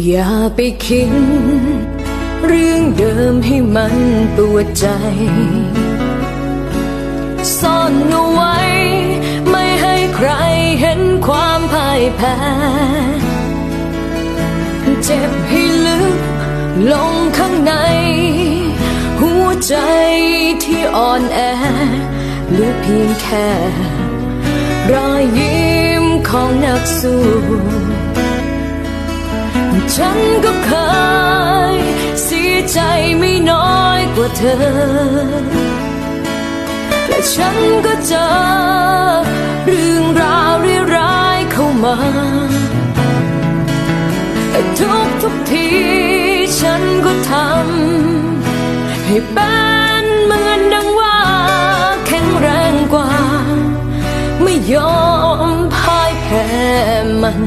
อย่าไปคิด เรื่องเดิมให้มันปวดใจ ซ่อนเอาไว้ ไม่ให้ใครเห็นความพ่ายแพ้ เจ็บให้ลึกลงข้างใน หัวใจที่อ่อนแอเหลือเพียงแค่ รอยยิ้มของนักสู้ ฉันก็เคยเสียใจไม่น้อยกว่าเธอ และฉันก็เจอเรื่องราวร้ายๆเข้ามาแต่ทุกทุกทีฉันก็ทำให้เป็นเหมือนดังว่าแข็งแรงกว่า ไม่ยอมพ่ายแพ้มัน